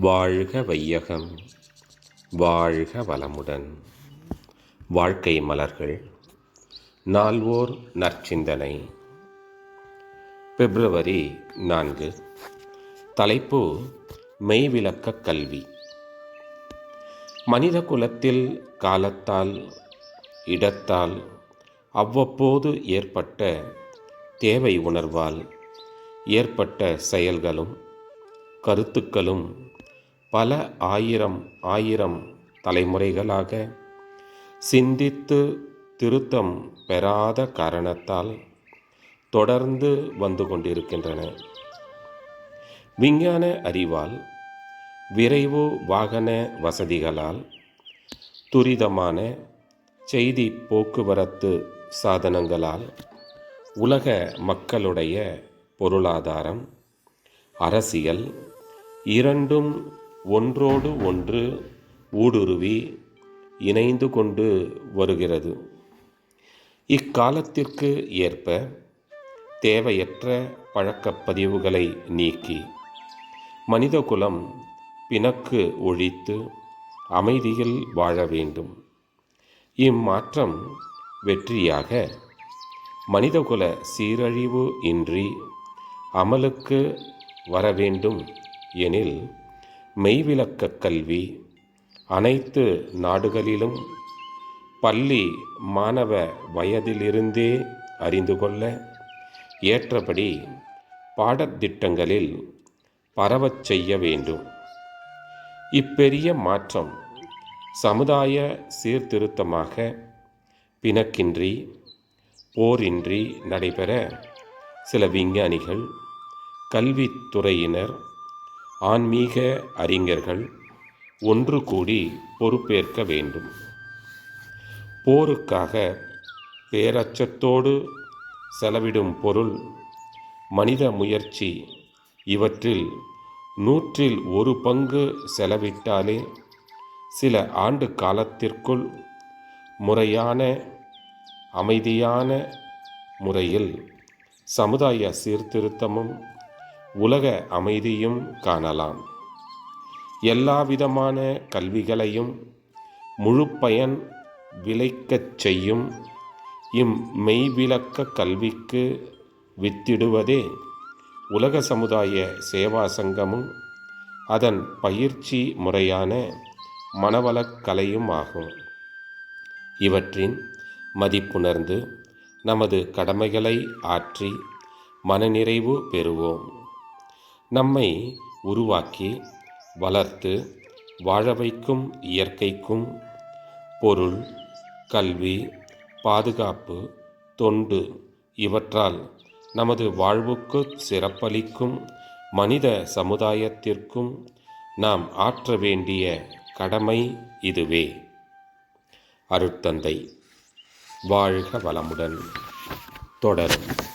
வாழ்க வையகம் வாழ்க வளமுடன். வாழ்க்கை மலர்கள் நால்வோர் நற்சிந்தனை. பிப்ரவரி நான்கு. தலைப்பு மெய்விளக்க கல்வி. மனித குலத்தில் காலத்தால் இடத்தால் அவ்வப்போது ஏற்பட்ட தேவை உணர்வால் ஏற்பட்ட செயல்களும் கருத்துக்களும் பல ஆயிரம் ஆயிரம் தலைமுறைகளாக சிந்தித்து திருத்தம் பெறாத காரணத்தால் தொடர்ந்து வந்து கொண்டிருக்கின்றன. விஞ்ஞான அறிவால் விரைவு வாகன வசதிகளால் துரிதமான செய்தி போக்குவரத்து சாதனங்களால் உலக மக்களுடைய பொருளாதாரம் அரசியல் இரண்டும் ஒன்றோடு ஒன்று ஊடுருவி இணைந்து கொண்டு வருகிறது. இக்காலத்திற்கு ஏற்ப தேவையற்ற பழக்கப்பதிவுகளை நீக்கி மனிதகுலம் பிணக்கு ஒழித்து அமைதியில் வாழ வேண்டும். இம்மாற்றம் வெற்றியாக மனிதகுல சீரழிவு இன்றி அமலுக்கு வர வேண்டும் எனில் மெய்விளக்க கல்வி அனைத்து நாடுகளிலும் பள்ளி மாணவ வயதிலிருந்தே அறிந்து கொள்ள ஏற்றபடி பாடத்திட்டங்களில் பரவச் செய்ய வேண்டும். இப்பெரிய மாற்றம் சமுதாய சீர்திருத்தமாக பிணக்கின்றி போரின்றி நடைபெற சில விஞ்ஞானிகள் கல்வித்துறையினர் ஆன்மீக அறிஞர்கள் ஒன்று கூடி பொறுப்பேற்க வேண்டும். போருக்காக பேரச்சத்தோடு செலவிடும் பொருள் மனித முயற்சி இவற்றில் நூற்றில் ஒரு பங்கு செலவிட்டாலே சில ஆண்டு காலத்திற்குள் முறையான அமைதியான முறையில் சமுதாய சீர்திருத்தமும் உலக அமைதியும் காணலாம். எல்லாவிதமான கல்விகளையும் முழு பயன் விளைக்கச் செய்யும் இம் மெய்விளக்க கல்விக்கு வித்திடுவதே உலக சமுதாய சேவா சங்கமும் அதன் பயிற்சி முறையான மனவளக்கலையும் ஆகும். இவற்றின் மதிப்புணர்ந்து நமது கடமைகளை ஆற்றி மனநிறைவு பெறுவோம். நம்மை உருவாக்கி வளர்த்து வாழ வைக்கும் இயற்கைக்கும் பொருள் கல்வி பாதுகாப்பு தொண்டு இவற்றால் நமது வாழ்வுக்கு சிறப்பளிக்கும் மனித சமுதாயத்திற்கும் நாம் ஆற்ற வேண்டிய கடமை இதுவே. அருட்தந்தை. வாழ்க வளமுடன். தொடரும்.